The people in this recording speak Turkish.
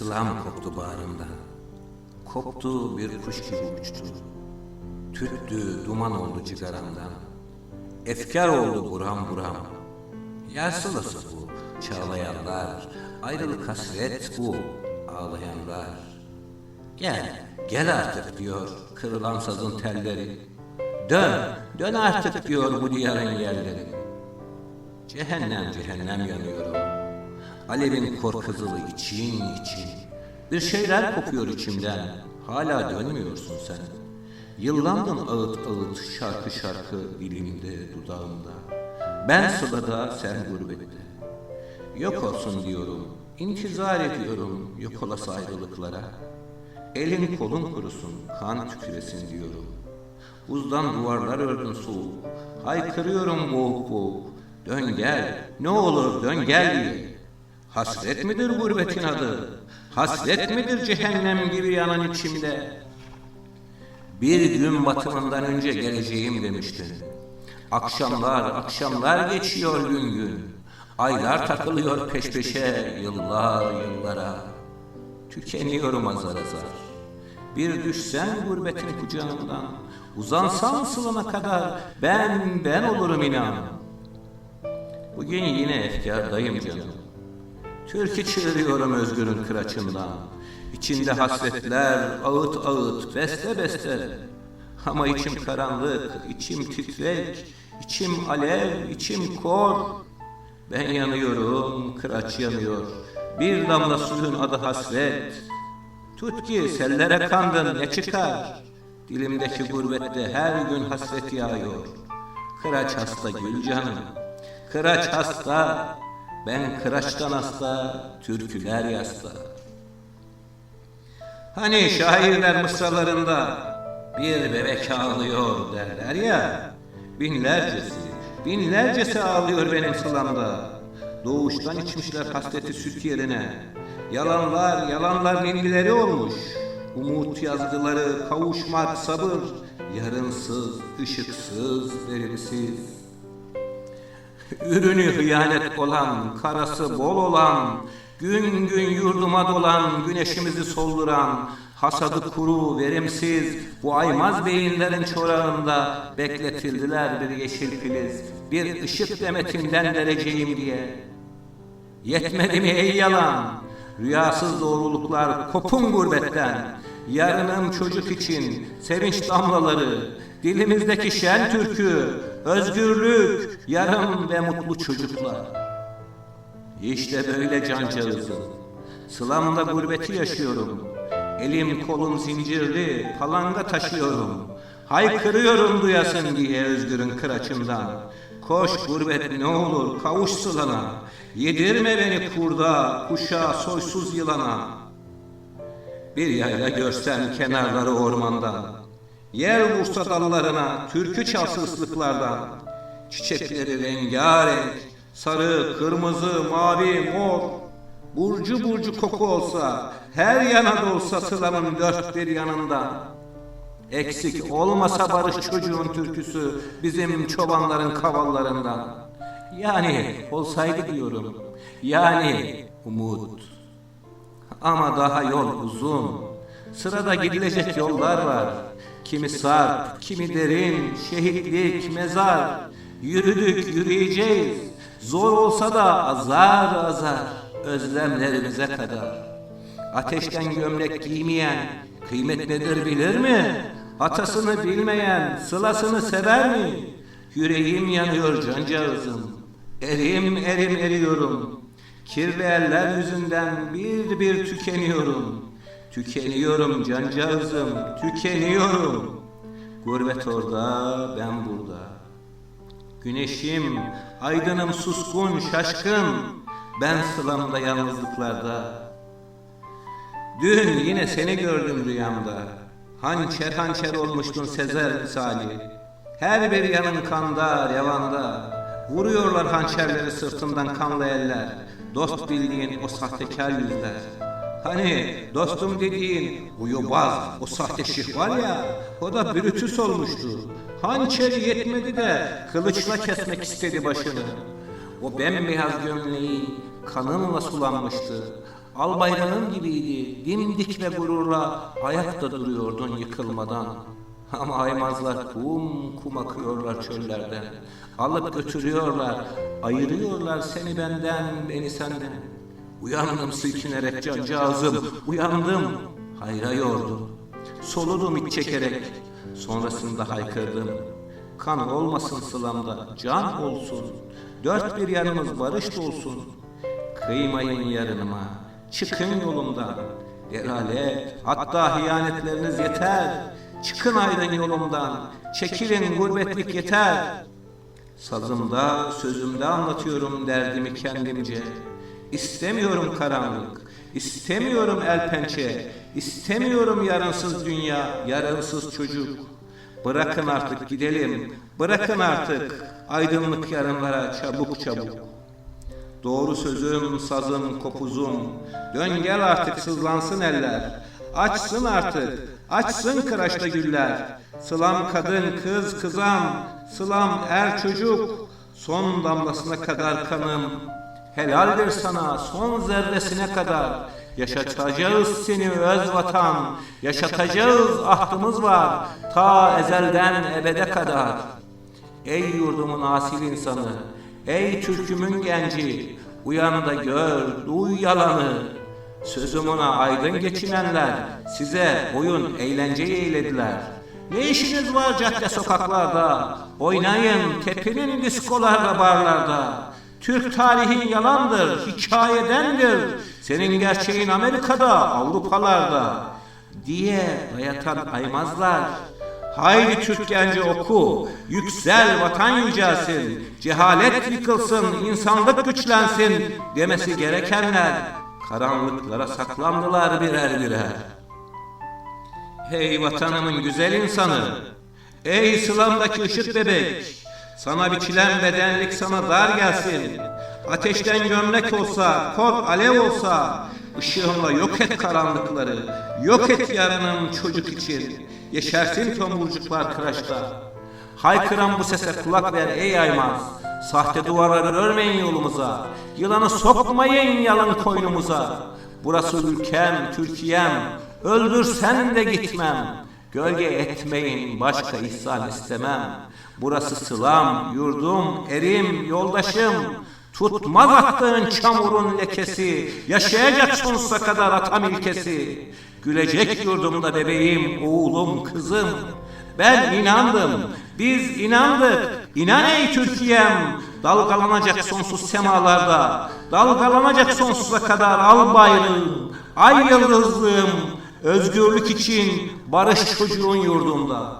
Sılam koptu bağrımdan. Koptu bir kuş gibi uçtu. Tüttü duman oldu cigaramdan. Efkar oldu buram buram. Yer sılası bu çağlayanlar. Ayrılık hasret bu ağlayanlar. Gel, gel artık diyor kırılan sazın telleri. Dön, dön artık diyor bu diyarın yerleri. Cehennem cehennem yanıyorum. Alevin kor kızılı için için. Bir şeyler kopuyor içimden. Hala dönmüyorsun sen. Yıllandın ağıt ağıt şarkı şarkı dilimde dudağımda. Ben sılada sen gurbette. Yok olsun diyorum. intizar ediyorum yok olası ayrılıklara. Elin kolun kurusun, kan tüküresin diyorum. Buzdan duvarlar ördün soğuk. Haykırıyorum boğuk boğuk. Dön gel, ne olur dön gel diye. Hasret midir gurbetin adı? Hasret midir cehennem gibi yanan içimde? Bir gün batımından önce geleceğim demiştin. Akşamlar, akşamlar geçiyor gün gün. Aylar takılıyor peş peşe, yıllar yıllara. Tükeniyorum azar azar. Bir düşsen gurbetin kucağından, uzansan sılana kadar ben ben olurum inan. Bugün yine efkardayım canım. Türkü çığırıyorum özgürün kıraçından. İçinde hasretler ağıt ağıt, beste beste. Ama içim karanlık, içim titrek, içim alev, içim kor. Ben yanıyorum, kıraç yanıyor. Bir damla suyun adı hasret. Tut ki sellere kandın ne çıkar? Dilimdeki gurbette her gün hasret yağıyor. Kıraç hasta gül canım. Kıraç hasta. Ben kıraçtan hasta, türküler yasta. Hani şairler mısralarında bir bebek ağlıyor derler ya. Binlercesi, binlercesi ağlıyor benim sılamda. Doğuştan içmişler hasreti süt yerine. Yalanlar, yalanlar ninnileri olmuş. Umut yazdıları kavuşmak sabır. Yarınsız, ışıksız, verimsiz. Ürünü hıyanet olan, karası bol olan, gün gün yurduma dolan, güneşimizi solduran, hasadı kuru, verimsiz, bu aymaz beyinlerin çorağında bekletildiler bir yeşil filiz, bir ışık demetinden dereceğim diye. Yetmedi mi ey yalan? Rüyasız doğruluklar kopun gurbetten. Yarınım çocuk için sevinç damlaları, dilimizdeki şen türkü, özgürlük, yarım ve mutlu çocuklar. İşte böyle cancağızım. Sılamda gurbeti yaşıyorum. Elim kolum zincirli, palanga taşıyorum. Haykırıyorum duyasın diye özgürün kıraçımdan. Koş gurbet ne olur kavuş sılana. Yedirme beni kurda, kuşa, soysuz yılana. Bir yayla görsem kenarları ormandan. Yer vursa dallarına, türkü çalsa ıslıklardan. Çiçekleri rengarenk, sarı, kırmızı, mavi, mor. Burcu burcu koku olsa, her yana dolsa sılanın dört bir yanından. Eksik olmasa barış çocuğun türküsü bizim çobanların kavallarından. Yani olsaydı diyorum. Yani umut. Ama daha yol uzun. Sırada gidilecek yollar var. Kimi sarp, kimi derin, şehitlik, mezar. Yürüdük, yürüyeceğiz. Zor olsa da azar azar özlemlerimize kadar. Ateşten gömlek giymeyen kıymet nedir bilir mi? Atasını bilmeyen sılasını sever mi? Yüreğim yanıyor cancağızım. Erim erim eriyorum. Kirli eller yüzünden bir bir tükeniyorum. Tükeniyorum cancağızım, tükeniyorum. Gurbet orada, ben burada. Güneşim, aydınım suskun, şaşkın. Ben sılamda yalnızlıklarda. Dün yine seni gördüm rüyamda. Hançer hançer olmuştun Sezer misali. Her bir yanın kanda, revanda. Vuruyorlar hançerleri sırtından kanlı eller. Dost bildiğin o sahtekar yüzler. Hani dostum dediğin o yobaz, o sahte şih var ya, o da Brutus olmuştu. Hançeri yetmedi de kılıçla kesmek istedi başını. O bembeyaz gömleği kanınla sulanmıştı. Al bayrağın gibiydi, dimdik ve gururla ayakta duruyordun yıkılmadan. Ama aymazlar kum kum akıyorlar çöllerden. Alıp götürüyorlar, ayırıyorlar seni benden, beni senden. Uyandım silkinerek cancağızım, uyandım, hayra yordum. Soludum iç çekerek, sonrasında haykırdım. Kan olmasın sılamda, can olsun. Dört bir yanımız barış olsun. Kıymayın yarınıma, çıkın yolumdan. Delalet, hatta hiyanetleriniz yeter. Çıkın ayrın yolumdan, çekilin gurbetlik yeter. Sazımda, sözümde anlatıyorum derdimi kendimce. İstemiyorum karanlık, istemiyorum el pençe, istemiyorum yarınsız dünya, yarınsız çocuk. Bırakın artık gidelim, bırakın artık aydınlık yarınlara çabuk çabuk. Doğru sözüm, sazım, kopuzum, dön gel artık sızlansın eller. Açsın artık, açsın kıraçta güller. Sılam kadın, kız, kızam, sılam er çocuk. Son damlasına kadar kanım, helaldir sana son zerresine kadar. Yaşatacağız seni öz vatan, yaşatacağız ahdımız var, ta ezelden ebede kadar. Ey yurdumun asil insanı, ey türkümün genci, uyan da gör, duy yalanı. Sözüm ona aydın geçinenler, size oyun eğlence eylediler. Ne işiniz var cadde sokaklarda, oynayın tepinin diskolarda barlarda. Türk tarihin yalandır, hikayedendir. Senin gerçeğin Amerika'da, Avrupalarda diye dayatan aymazlar. Haydi Türk genci oku, yüksel vatan yücelsin, cehalet yıkılsın, insanlık güçlensin demesi gerekenler karanlıklara saklandılar birer birer. Hey vatanımın güzel insanı, ey sılamdaki ışık bebek, sana biçilen bedenlik sana dar gelsin. Ateşten gömlek olsa, kor alev olsa, ışığınla yok et karanlıkları, yok et yarının çocuk için. Yeşersin tomurcuklar kıraçta. Haykıran bu sese kulak ver ey aymaz. Sahte duvarları örmeyin yolumuza. Yılanı sokmayın yalın koynumuza. Burası ülkem, Türkiye'm. Öldürsen de gitmem. Gölge etmeyin başka ihsan istemem. Burası sılam, yurdum, erim, yoldaşım. Tutmaz attığın çamurun lekesi, yaşayacak sonsuza kadar atam ilkesi. Gülecek yurdumda bebeğim, oğlum, kızım. Ben inandım, biz inandık. İnan ey Türkiye'm, dalgalanacak sonsuz semalarda, dalgalanacak sonsuza kadar al bayrağım, ay yıldızlığım, özgürlük için barış çocuğun yurdunda.